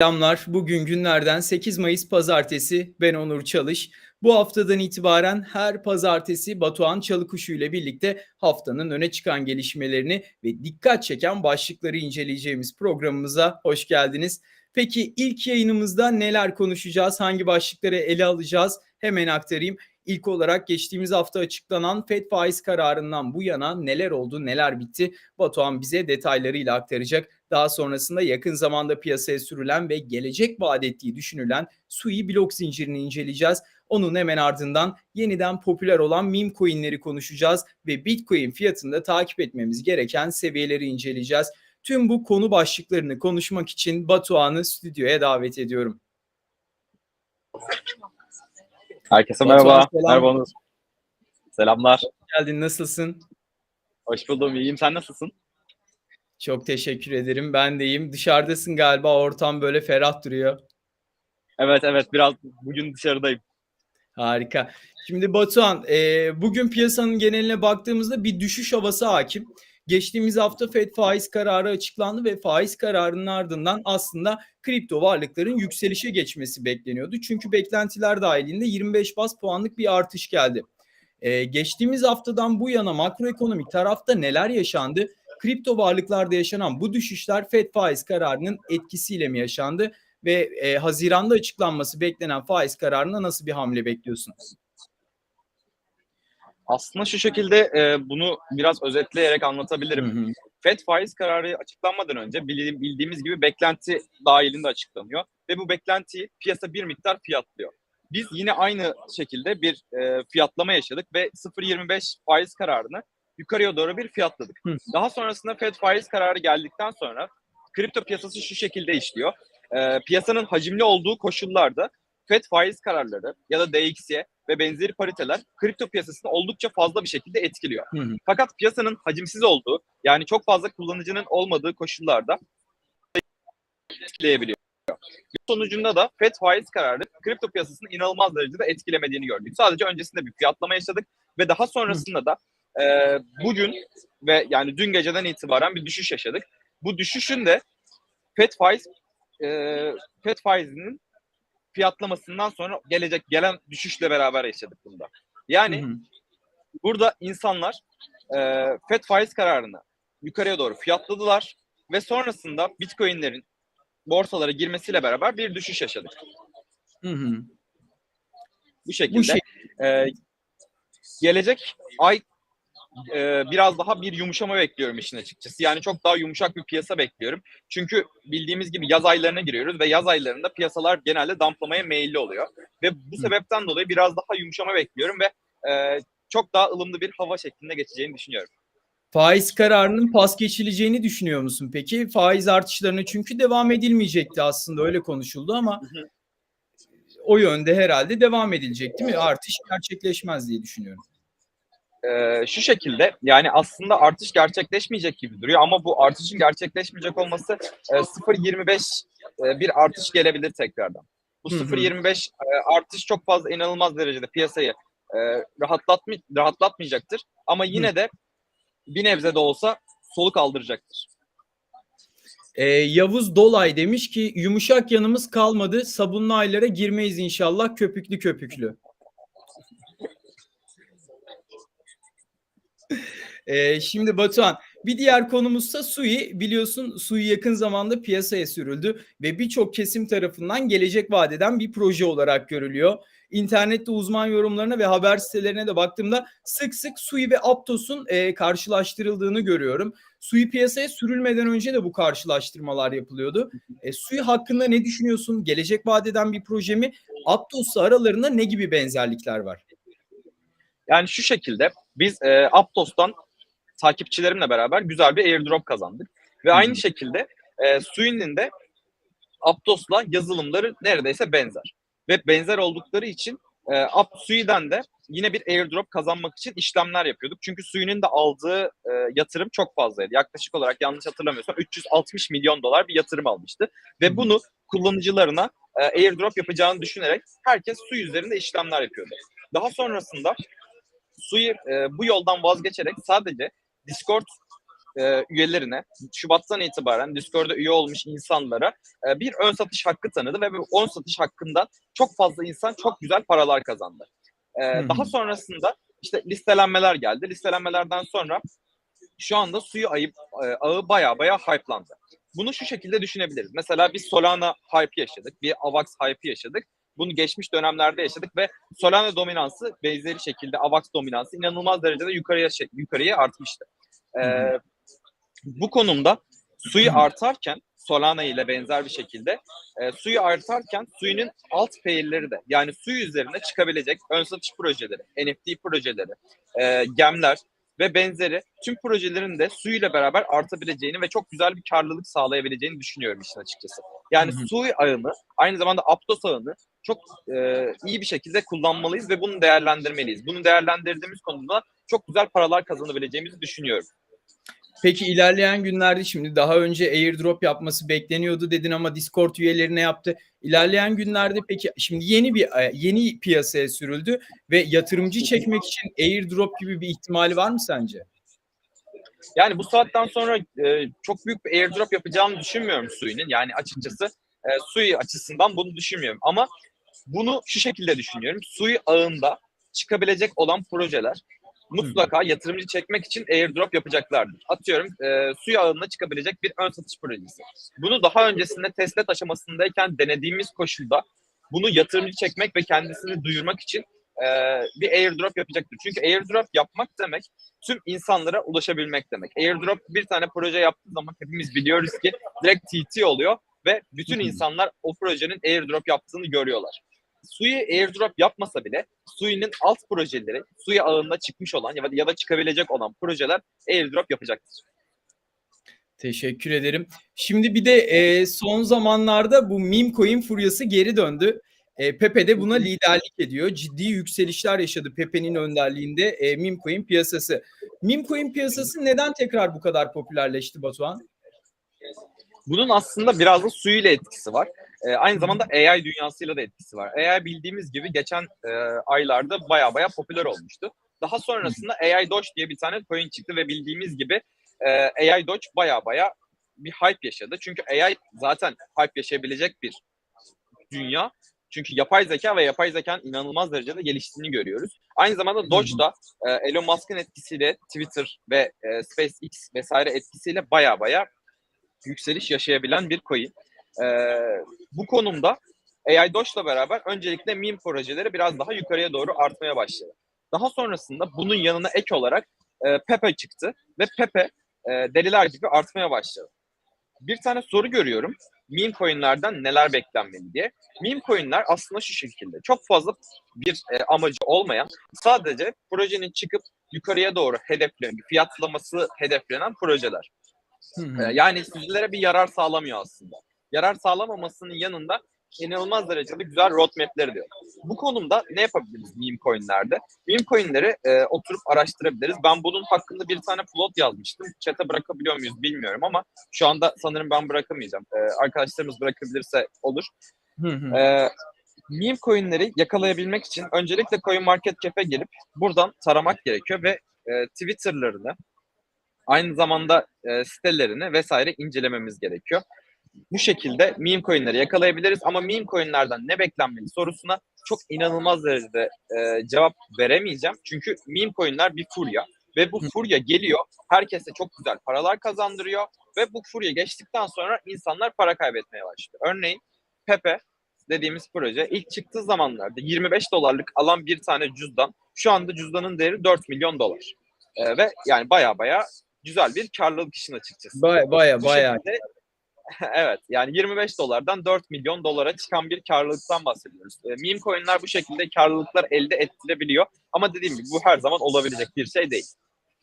Selamlar. Bugün günlerden 8 Mayıs Pazartesi. Ben Onur Çalış. Bu haftadan itibaren her pazartesi Batuhan Çalıkuşu ile birlikte haftanın öne çıkan gelişmelerini ve dikkat çeken başlıkları inceleyeceğimiz programımıza hoş geldiniz. Peki ilk yayınımızda neler konuşacağız? Hangi başlıkları ele alacağız? Hemen aktarayım. İlk olarak geçtiğimiz hafta açıklanan FED faiz kararından bu yana neler oldu, neler bitti? Batuhan bize detaylarıyla aktaracak. Daha sonrasında yakın zamanda piyasaya sürülen ve gelecek vaat ettiği düşünülen Sui blok zincirini inceleyeceğiz. Onun hemen ardından yeniden popüler olan meme coinleri konuşacağız ve Bitcoin fiyatında takip etmemiz gereken seviyeleri inceleyeceğiz. Tüm bu konu başlıklarını konuşmak için Batuhan'ı stüdyoya davet ediyorum. Herkese Batuhan, merhaba. selam. Merhaba Onur. Selamlar. Geldin nasılsın? Hoş buldum. İyiyim. Sen nasılsın? Çok teşekkür ederim. Ben de iyiyim. Dışarıdasın galiba. Ortam böyle ferah duruyor. Evet evet biraz bugün dışarıdayım. Harika. Şimdi Batuhan, e, bugün piyasanın geneline baktığımızda bir düşüş havası hakim. Geçtiğimiz hafta FED faiz kararı açıklandı ve faiz kararının ardından aslında kripto varlıkların yükselişe geçmesi bekleniyordu. Çünkü beklentiler dahilinde 25 bas puanlık bir artış geldi. E, geçtiğimiz haftadan bu yana makroekonomik tarafta neler yaşandı? Kripto varlıklarda yaşanan bu düşüşler FED faiz kararının etkisiyle mi yaşandı? Ve e, Haziran'da açıklanması beklenen faiz kararına nasıl bir hamle bekliyorsunuz? Aslında şu şekilde e, bunu biraz özetleyerek anlatabilirim. Hı hı. FED faiz kararı açıklanmadan önce bildiğim- bildiğimiz gibi beklenti dahilinde açıklanıyor ve bu beklentiyi piyasa bir miktar fiyatlıyor. Biz yine aynı şekilde bir e, fiyatlama yaşadık ve 0.25 faiz kararını yukarıya doğru bir fiyatladık. Hı. Daha sonrasında FED faiz kararı geldikten sonra kripto piyasası şu şekilde işliyor. E, piyasanın hacimli olduğu koşullarda FED faiz kararları ya da DXY ve benzeri pariteler kripto piyasasını oldukça fazla bir şekilde etkiliyor. Hı hı. Fakat piyasanın hacimsiz olduğu yani çok fazla kullanıcının olmadığı koşullarda etkileyebiliyor. Sonucunda da FED faiz kararı kripto piyasasını inanılmaz derecede etkilemediğini gördük. Sadece öncesinde bir fiyatlama yaşadık ve daha sonrasında da e, bugün ve yani dün geceden itibaren bir düşüş yaşadık. Bu düşüşün de FED faiz e, FED faizinin fiyatlamasından sonra gelecek gelen düşüşle beraber yaşadık bunda. Yani Hı hı. burada insanlar e, FED faiz kararını yukarıya doğru fiyatladılar ve sonrasında Bitcoin'lerin borsalara girmesiyle beraber bir düşüş yaşadık. Hı hı. Bu şekilde. Bu şey E, gelecek ay e, biraz daha bir yumuşama bekliyorum işin açıkçası. Yani çok daha yumuşak bir piyasa bekliyorum. Çünkü bildiğimiz gibi yaz aylarına giriyoruz ve yaz aylarında piyasalar genelde damplamaya meyilli oluyor. Ve bu sebepten dolayı biraz daha yumuşama bekliyorum ve e, çok daha ılımlı bir hava şeklinde geçeceğini düşünüyorum. faiz kararının pas geçileceğini düşünüyor musun peki? Faiz artışlarına çünkü devam edilmeyecekti aslında öyle konuşuldu ama Hı hı. o yönde herhalde devam edilecek değil mi? Artış gerçekleşmez diye düşünüyorum. Ee, şu şekilde yani aslında artış gerçekleşmeyecek gibi duruyor ama bu artışın gerçekleşmeyecek olması e, 0.25 e, bir artış gelebilir tekrardan. Bu Hı hı. 0.25 e, artış çok fazla inanılmaz derecede piyasayı e, rahatlatma, rahatlatmayacaktır ama yine de bir nebze de olsa soluk aldıracaktır. Ee, Yavuz Dolay demiş ki yumuşak yanımız kalmadı. Sabunlu aylara girmeyiz inşallah köpüklü köpüklü. Ee, şimdi Batuhan bir diğer konumuzsa Sui. Biliyorsun Sui yakın zamanda piyasaya sürüldü ve birçok kesim tarafından gelecek vadeden bir proje olarak görülüyor. İnternette uzman yorumlarına ve haber sitelerine de baktığımda sık sık Sui ve Aptos'un e, karşılaştırıldığını görüyorum. Sui piyasaya sürülmeden önce de bu karşılaştırmalar yapılıyordu. E, Sui hakkında ne düşünüyorsun? Gelecek vadeden bir proje mi? Aptos'la aralarında ne gibi benzerlikler var? Yani şu şekilde biz e, Aptos'tan takipçilerimle beraber güzel bir airdrop kazandık. Ve aynı şekilde e, Sui'nin de Aptos'la yazılımları neredeyse benzer. Ve benzer oldukları için e, App Sui'den de yine bir airdrop kazanmak için işlemler yapıyorduk. Çünkü Sui'nin de aldığı e, yatırım çok fazlaydı. Yaklaşık olarak yanlış hatırlamıyorsam 360 milyon dolar bir yatırım almıştı. Ve bunu kullanıcılarına e, airdrop yapacağını düşünerek herkes Sui üzerinde işlemler yapıyordu. Daha sonrasında Sui e, bu yoldan vazgeçerek sadece Discord e, üyelerine Şubat'tan itibaren Discord'a üye olmuş insanlara e, bir ön satış hakkı tanıdı ve bu ön satış hakkından çok fazla insan çok güzel paralar kazandı. E, hı. Daha sonrasında işte listelenmeler geldi. Listelenmelerden sonra şu anda suyu ayıp, e, ağı baya baya hype'landı. Bunu şu şekilde düşünebiliriz. Mesela biz Solana hype yaşadık, bir Avax hype yaşadık. Bunu geçmiş dönemlerde yaşadık ve Solana dominansı benzeri şekilde Avax dominansı inanılmaz derecede yukarıya yukarıya artmıştı. Hı bu konumda suyu artarken Solana ile benzer bir şekilde e, suyu artarken suyunun alt pair'leri de yani suyu üzerine çıkabilecek ön satış projeleri, NFT projeleri, e, gemler ve benzeri tüm projelerin de suyla beraber artabileceğini ve çok güzel bir karlılık sağlayabileceğini düşünüyorum işin açıkçası. Yani Hı hı. su ağını aynı zamanda Aptos ağını çok e, iyi bir şekilde kullanmalıyız ve bunu değerlendirmeliyiz. Bunu değerlendirdiğimiz konuda çok güzel paralar kazanabileceğimizi düşünüyorum. Peki ilerleyen günlerde şimdi daha önce airdrop yapması bekleniyordu dedin ama Discord üyelerine yaptı. İlerleyen günlerde peki şimdi yeni bir e, yeni piyasaya sürüldü ve yatırımcı çekmek için airdrop gibi bir ihtimali var mı sence? Yani bu saatten sonra e, çok büyük bir airdrop yapacağını düşünmüyorum Sui'nin. Yani açıkçası e, Sui açısından bunu düşünmüyorum. Ama bunu şu şekilde düşünüyorum. Sui ağında çıkabilecek olan projeler mutlaka yatırımcı çekmek için airdrop yapacaklardır. Atıyorum e, Sui ağında çıkabilecek bir ön satış projesi. Bunu daha öncesinde testnet aşamasındayken denediğimiz koşulda bunu yatırımcı çekmek ve kendisini duyurmak için e, bir airdrop yapacaktır. Çünkü airdrop yapmak demek tüm insanlara ulaşabilmek demek. Airdrop bir tane proje yaptığı zaman hepimiz biliyoruz ki direkt TT oluyor ve bütün insanlar o projenin airdrop yaptığını görüyorlar. Sui airdrop yapmasa bile Sui'nin alt projeleri, Sui ağında çıkmış olan ya da, ya da çıkabilecek olan projeler airdrop yapacaktır. Teşekkür ederim. Şimdi bir de e, son zamanlarda bu meme coin furyası geri döndü. E, Pepe de buna liderlik ediyor. Ciddi yükselişler yaşadı Pepe'nin önderliğinde e, meme coin piyasası. Meme coin piyasası neden tekrar bu kadar popülerleşti Batuhan? Bunun aslında biraz da ile etkisi var. Ee, aynı zamanda AI dünyasıyla da etkisi var. AI bildiğimiz gibi geçen e, aylarda baya baya popüler olmuştu. Daha sonrasında AI Doge diye bir tane coin çıktı ve bildiğimiz gibi e, AI Doge baya baya bir hype yaşadı. Çünkü AI zaten hype yaşayabilecek bir dünya. Çünkü yapay zeka ve yapay zekanın inanılmaz derecede geliştiğini görüyoruz. Aynı zamanda Doge da e, Elon Musk'ın etkisiyle Twitter ve e, SpaceX vesaire etkisiyle baya baya yükseliş yaşayabilen bir coin. Ee, bu konumda AI Doge'la beraber öncelikle meme projeleri biraz daha yukarıya doğru artmaya başladı. Daha sonrasında bunun yanına ek olarak e, Pepe çıktı ve Pepe e, deliler gibi artmaya başladı. Bir tane soru görüyorum. Meme coinlerden neler beklenmeli diye. Meme coinler aslında şu şekilde. Çok fazla bir e, amacı olmayan, sadece projenin çıkıp yukarıya doğru hedeflenen, fiyatlaması hedeflenen projeler. Hı hı. Ee, Yani sizlere bir yarar sağlamıyor aslında. Yarar sağlamamasının yanında inanılmaz derecede güzel roadmap'leri diyor. Bu konumda ne yapabiliriz meme coinlerde? Meme coinleri e, oturup araştırabiliriz. Ben bunun hakkında bir tane plot yazmıştım. Chat'e bırakabiliyor muyuz bilmiyorum ama şu anda sanırım ben bırakamayacağım. E, arkadaşlarımız bırakabilirse olur. Hı hı. Ee, meme coinleri yakalayabilmek için öncelikle CoinMarketCap'e gelip buradan taramak gerekiyor ve e, Twitter'larını aynı zamanda e, sitelerini vesaire incelememiz gerekiyor. Bu şekilde meme coinleri yakalayabiliriz ama meme coinlerden ne beklenmeli sorusuna çok inanılmaz derecede e, cevap veremeyeceğim. Çünkü meme coinler bir furya ve bu furya geliyor herkese çok güzel paralar kazandırıyor ve bu furya geçtikten sonra insanlar para kaybetmeye başlıyor. Örneğin Pepe dediğimiz proje ilk çıktığı zamanlarda 25 dolarlık alan bir tane cüzdan şu anda cüzdanın değeri 4 milyon dolar. Ee, ve yani baya baya güzel bir karlılık işin açıkçası. Baya baya baya. evet yani 25 dolardan 4 milyon dolara çıkan bir karlılıktan bahsediyoruz. E, meme coinler bu şekilde karlılıklar elde ettirebiliyor ama dediğim gibi bu her zaman olabilecek bir şey değil.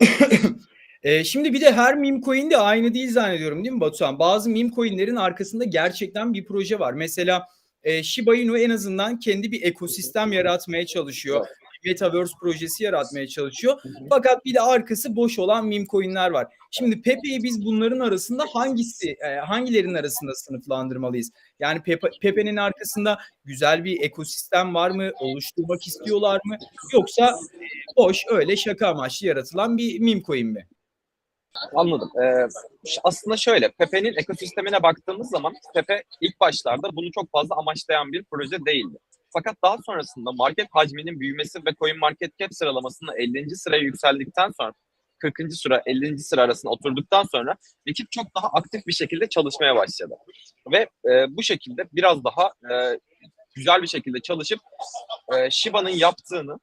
E, şimdi bir de her meme coin de aynı değil zannediyorum değil mi Batuhan? Bazı meme coinlerin arkasında gerçekten bir proje var. Mesela e, Shiba Inu en azından kendi bir ekosistem yaratmaya çalışıyor. Metaverse projesi yaratmaya çalışıyor. Fakat bir de arkası boş olan meme coinler var. Şimdi Pepe'yi biz bunların arasında hangisi, e, hangilerinin arasında sınıflandırmalıyız? Yani Pepe, Pepe'nin arkasında güzel bir ekosistem var mı? Oluşturmak istiyorlar mı? Yoksa e, boş öyle şaka amaçlı yaratılan bir meme coin mi? Anladım. Ee, aslında şöyle, Pepe'nin ekosistemine baktığımız zaman Pepe ilk başlarda bunu çok fazla amaçlayan bir proje değildi. Fakat daha sonrasında market hacminin büyümesi ve Coin Market Cap sıralamasında 50. sıraya yükseldikten sonra 40. sıra 50. sıra arasında oturduktan sonra ekip çok daha aktif bir şekilde çalışmaya başladı. Ve e, bu şekilde biraz daha e, güzel bir şekilde çalışıp e, Shiba'nın yaptığını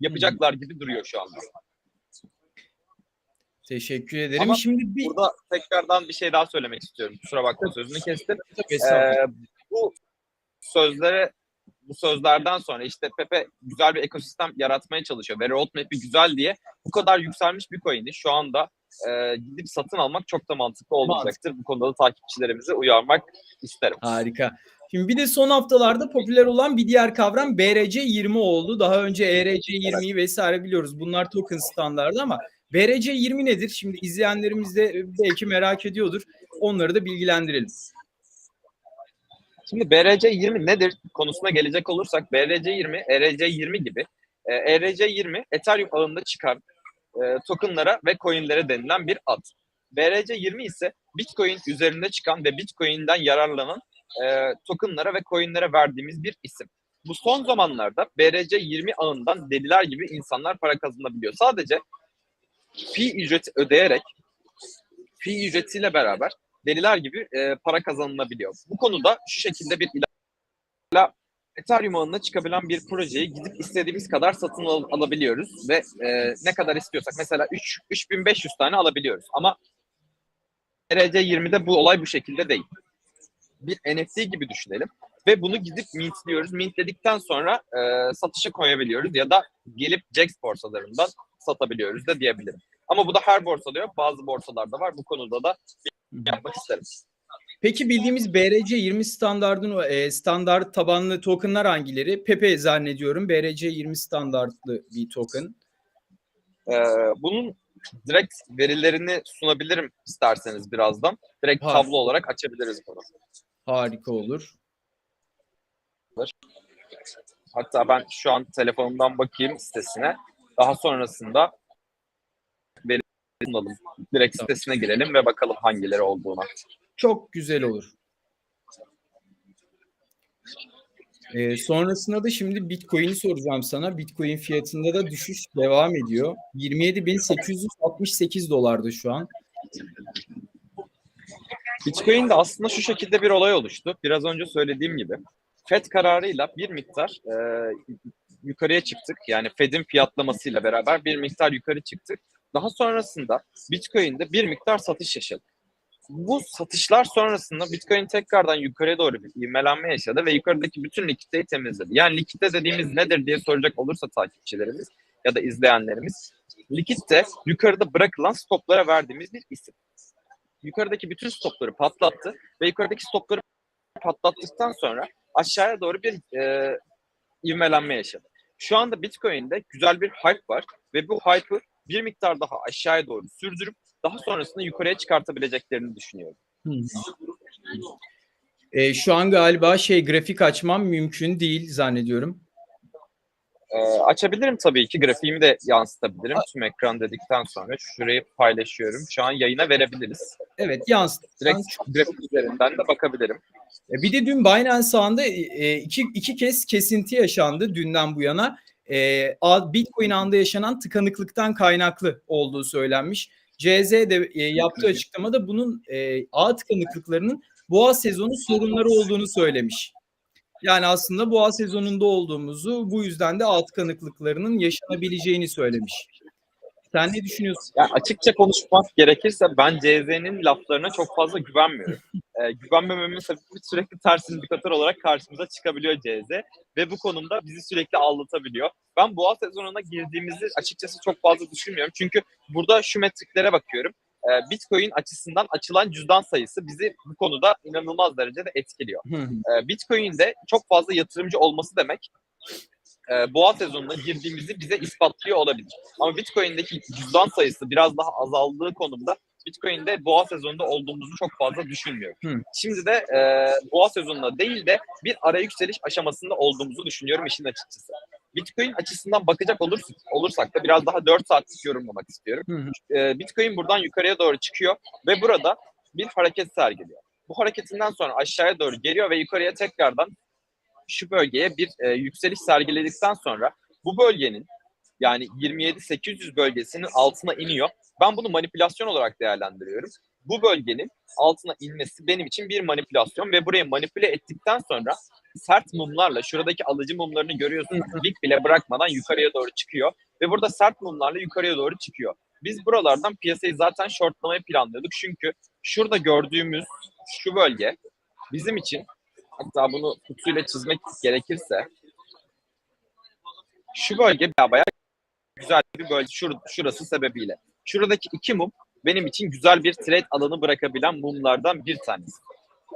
yapacaklar gibi duruyor şu anda. Teşekkür ederim. Ama Şimdi bir Burada tekrardan bir şey daha söylemek istiyorum. Kusura bakma sözünü kestim. Ee, bu sözlere bu sözlerden sonra işte Pepe güzel bir ekosistem yaratmaya çalışıyor ve roadmap'i güzel diye bu kadar yükselmiş bir coin'i şu anda e, gidip satın almak çok da mantıklı olmayacaktır. Bu konuda da takipçilerimizi uyarmak isterim. Harika. Şimdi bir de son haftalarda popüler olan bir diğer kavram BRC20 oldu. Daha önce E ERC20'yi vesaire biliyoruz. Bunlar token standardı ama BRC20 nedir? Şimdi izleyenlerimiz de belki merak ediyordur. Onları da bilgilendirelim. Şimdi BRC20 nedir konusuna gelecek olursak BRC20, ERC20 gibi e, ERC20 Ethereum ağında çıkan e, tokenlara ve coinlere denilen bir ad. BRC20 ise Bitcoin üzerinde çıkan ve Bitcoin'den yararlanan e, tokenlara ve coinlere verdiğimiz bir isim. Bu son zamanlarda BRC20 ağından deliler gibi insanlar para kazanabiliyor. Sadece fi ücreti ödeyerek fi ücretiyle beraber deliler gibi e, para kazanılabiliyor. Bu konuda şu şekilde bir ilerleme Ethereum ağında çıkabilen bir projeyi gidip istediğimiz kadar satın al- alabiliyoruz ve e, ne kadar istiyorsak mesela 3 3500 tane alabiliyoruz ama ERC20'de bu olay bu şekilde değil. Bir NFT gibi düşünelim ve bunu gidip mintliyoruz. Mintledikten sonra e, satışa koyabiliyoruz ya da gelip Jax borsalarından satabiliyoruz da diyebilirim. Ama bu da her borsada yok. Bazı borsalarda var. Bu konuda da yapmak isterim. Peki bildiğimiz BRC20 standartın o, e, standart tabanlı tokenlar hangileri? Pepe zannediyorum BRC20 standartlı bir token. Ee, bunun direkt verilerini sunabilirim isterseniz birazdan. Direkt Har- tablo olarak açabiliriz bunu. Harika olur. Hatta ben şu an telefonumdan bakayım sitesine. Daha sonrasında sunalım. Direkt Tamam. sitesine girelim ve bakalım hangileri olduğuna. Çok güzel olur. Ee, sonrasında da şimdi Bitcoin'i soracağım sana. Bitcoin fiyatında da düşüş devam ediyor. 27.868 dolarda şu an. Bitcoin'de aslında şu şekilde bir olay oluştu. Biraz önce söylediğim gibi. FED kararıyla bir miktar e, yukarıya çıktık. Yani FED'in fiyatlamasıyla beraber bir miktar yukarı çıktık. Daha sonrasında Bitcoin'de bir miktar satış yaşadık. Bu satışlar sonrasında Bitcoin tekrardan yukarıya doğru bir ivmelenme yaşadı ve yukarıdaki bütün likiditeyi temizledi. Yani likitte dediğimiz nedir diye soracak olursa takipçilerimiz ya da izleyenlerimiz. Likitte yukarıda bırakılan stoplara verdiğimiz bir isim. Yukarıdaki bütün stopları patlattı ve yukarıdaki stopları patlattıktan sonra aşağıya doğru bir e, ivmelenme yaşadı. Şu anda Bitcoin'de güzel bir hype var ve bu hype'ı bir miktar daha aşağıya doğru sürdürüp daha sonrasında yukarıya çıkartabileceklerini düşünüyorum. Ee, şu an galiba şey grafik açmam mümkün değil zannediyorum. Ee, açabilirim tabii ki. Grafiğimi de yansıtabilirim. Tüm ekran dedikten sonra şurayı paylaşıyorum. Şu an yayına verebiliriz. Evet yansıt. Direkt grafik üzerinden de bakabilirim. E, Bir de dün Binance ağında e, iki, iki kez kesinti yaşandı dünden bu yana. E, Bitcoin ağında yaşanan tıkanıklıktan kaynaklı olduğu söylenmiş. CZ de e, yaptığı açıklamada bunun e, ağ tıkanıklıklarının boğa sezonu sorunları olduğunu söylemiş. Yani aslında boğa sezonunda olduğumuzu bu yüzden de ağ tıkanıklıklarının yaşanabileceğini söylemiş. Sen ne düşünüyorsun? Yani açıkça konuşmak gerekirse ben CZ'nin laflarına çok fazla güvenmiyorum. Ee, güvenmememin sebebi sürekli ters indikatör olarak karşımıza çıkabiliyor CZ ve bu konumda bizi sürekli aldatabiliyor. Ben boğa sezonuna girdiğimizi açıkçası çok fazla düşünmüyorum. Çünkü burada şu metriklere bakıyorum. Ee, Bitcoin açısından açılan cüzdan sayısı bizi bu konuda inanılmaz derecede etkiliyor. Hı hı. e, Bitcoin'de çok fazla yatırımcı olması demek e, boğa sezonuna girdiğimizi bize ispatlıyor olabilir. Ama Bitcoin'deki cüzdan sayısı biraz daha azaldığı konumda Bitcoin'de boğa sezonunda olduğumuzu çok fazla düşünmüyorum. Hı. Şimdi de e, boğa sezonunda değil de bir ara yükseliş aşamasında olduğumuzu düşünüyorum işin açıkçası. Bitcoin açısından bakacak olursak, olursak da biraz daha 4 saatlik yorumlamak istiyorum. Hı. Ee, Bitcoin buradan yukarıya doğru çıkıyor ve burada bir hareket sergiliyor. Bu hareketinden sonra aşağıya doğru geliyor ve yukarıya tekrardan şu bölgeye bir e, yükseliş sergiledikten sonra bu bölgenin yani 27-800 bölgesinin altına iniyor. Ben bunu manipülasyon olarak değerlendiriyorum. Bu bölgenin altına inmesi benim için bir manipülasyon ve burayı manipüle ettikten sonra sert mumlarla şuradaki alıcı mumlarını görüyorsunuz. Dik bile bırakmadan yukarıya doğru çıkıyor ve burada sert mumlarla yukarıya doğru çıkıyor. Biz buralardan piyasayı zaten shortlamayı planlıyorduk. Çünkü şurada gördüğümüz şu bölge bizim için hatta bunu kutuyla çizmek gerekirse şu bölge bayağı, güzel bir bölge şur, şurası sebebiyle. Şuradaki iki mum benim için güzel bir trade alanı bırakabilen mumlardan bir tanesi.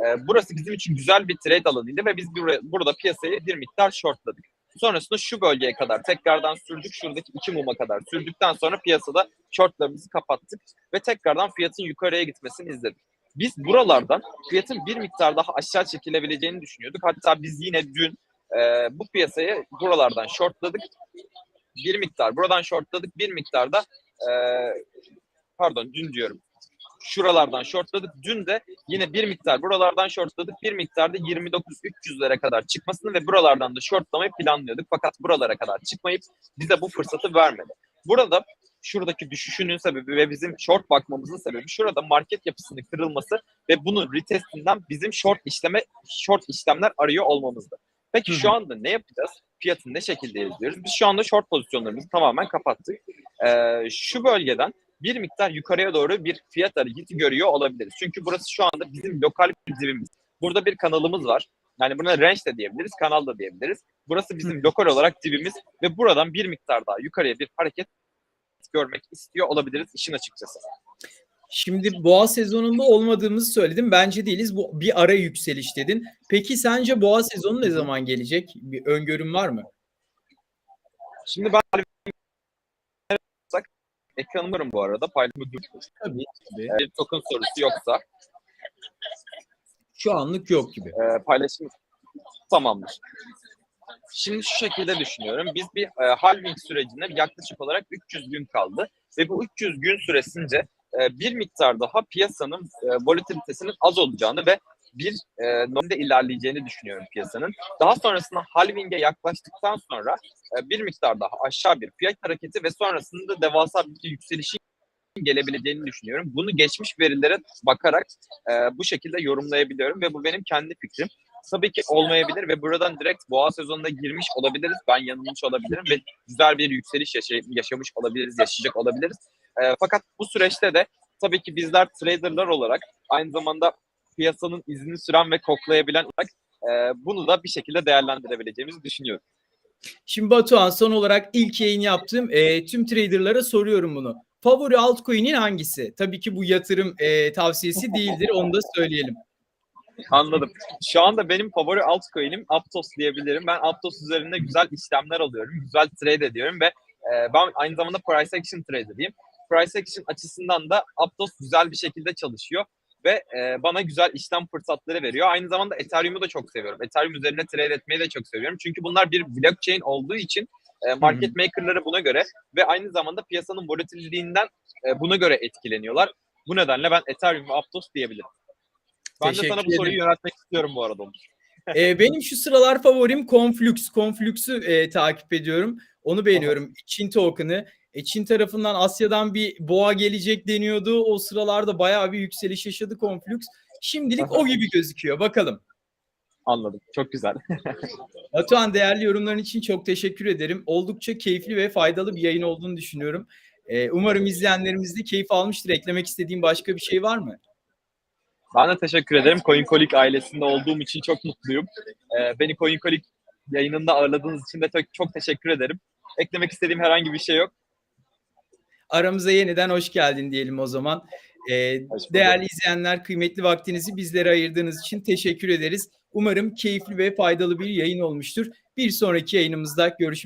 Ee, burası bizim için güzel bir trade alanıydı ve biz buraya, burada piyasayı bir miktar shortladık. Sonrasında şu bölgeye kadar tekrardan sürdük. Şuradaki iki muma kadar sürdükten sonra piyasada shortlarımızı kapattık ve tekrardan fiyatın yukarıya gitmesini izledik. Biz buralardan fiyatın bir miktar daha aşağı çekilebileceğini düşünüyorduk. Hatta biz yine dün e, bu piyasayı buralardan shortladık. Bir miktar buradan shortladık. Bir miktar da e, pardon dün diyorum. Şuralardan shortladık. Dün de yine bir miktar buralardan shortladık. Bir miktar da 29-300'lere kadar çıkmasını ve buralardan da shortlamayı planlıyorduk. Fakat buralara kadar çıkmayıp bize bu fırsatı vermedi. Burada şuradaki düşüşünün sebebi ve bizim short bakmamızın sebebi şurada market yapısının kırılması ve bunun retestinden bizim short işleme short işlemler arıyor olmamızdı. Peki Hı hı. şu anda ne yapacağız? Fiyatı ne şekilde izliyoruz? Biz şu anda short pozisyonlarımızı tamamen kapattık. Ee, şu bölgeden bir miktar yukarıya doğru bir fiyat hareketi görüyor olabiliriz. Çünkü burası şu anda bizim lokal bir dibimiz. Burada bir kanalımız var. Yani buna range de diyebiliriz, kanal da diyebiliriz. Burası bizim lokal olarak dibimiz ve buradan bir miktar daha yukarıya bir hareket görmek istiyor olabiliriz işin açıkçası. Şimdi boğa sezonunda olmadığımızı söyledim. Bence değiliz. Bu bir ara yükseliş dedin. Peki sence boğa sezonu ne zaman gelecek? Bir öngörün var mı? Şimdi ben ekranım varım bu arada paylaşımı. Tabii. tabii. Bir token sorusu yoksa Şu anlık yok gibi. e, paylaşım tamamdır. Şimdi şu şekilde düşünüyorum. Biz bir e, halving sürecinde yaklaşık olarak 300 gün kaldı ve bu 300 gün süresince e, bir miktar daha piyasanın e, volatilitesinin az olacağını ve bir e, normalde ilerleyeceğini düşünüyorum piyasanın. Daha sonrasında halving'e yaklaştıktan sonra e, bir miktar daha aşağı bir fiyat hareketi ve sonrasında devasa bir yükselişin gelebileceğini düşünüyorum. Bunu geçmiş verilere bakarak e, bu şekilde yorumlayabiliyorum ve bu benim kendi fikrim. Tabii ki olmayabilir ve buradan direkt boğa sezonuna girmiş olabiliriz. Ben yanılmış olabilirim ve güzel bir yükseliş yaşay- yaşamış olabiliriz, yaşayacak olabiliriz. E, fakat bu süreçte de tabii ki bizler traderlar olarak aynı zamanda piyasanın izini süren ve koklayabilen olarak e, bunu da bir şekilde değerlendirebileceğimizi düşünüyorum. Şimdi Batuhan son olarak ilk yayın yaptığım e, tüm traderlara soruyorum bunu. Favori altcoin'in hangisi? Tabii ki bu yatırım e, tavsiyesi değildir. Onu da söyleyelim. Anladım. Şu anda benim favori altcoin'im Aptos diyebilirim. Ben Aptos üzerinde güzel işlemler alıyorum. Güzel trade ediyorum ve e, ben aynı zamanda price action trader'ıyım. Price action açısından da Aptos güzel bir şekilde çalışıyor ve e, bana güzel işlem fırsatları veriyor. Aynı zamanda Ethereum'u da çok seviyorum. Ethereum üzerine trade etmeyi de çok seviyorum. Çünkü bunlar bir blockchain olduğu için e, market maker'ları buna göre ve aynı zamanda piyasanın volatilliğinden e, buna göre etkileniyorlar. Bu nedenle ben Ethereum ve Aptos diyebilirim. Ben de sana bu Teşekkür soruyu ederim. yöneltmek istiyorum bu arada. Onur. E, benim şu sıralar favorim Conflux. Conflux'u e, takip ediyorum. Onu beğeniyorum. Çin token'ı. E, Çin tarafından Asya'dan bir boğa gelecek deniyordu. O sıralarda bayağı bir yükseliş yaşadı Conflux. Şimdilik o gibi gözüküyor. Bakalım. Anladım. Çok güzel. Batuhan değerli yorumların için çok teşekkür ederim. Oldukça keyifli ve faydalı bir yayın olduğunu düşünüyorum. E, umarım izleyenlerimiz de keyif almıştır. Eklemek istediğim başka bir şey var mı? Ben de teşekkür ederim. CoinColic ailesinde olduğum için çok mutluyum. Ee, beni CoinColic yayınında ağırladığınız için de çok, çok teşekkür ederim. Eklemek istediğim herhangi bir şey yok. Aramıza yeniden hoş geldin diyelim o zaman. Ee, değerli izleyenler, kıymetli vaktinizi bizlere ayırdığınız için teşekkür ederiz. Umarım keyifli ve faydalı bir yayın olmuştur. Bir sonraki yayınımızda görüşmek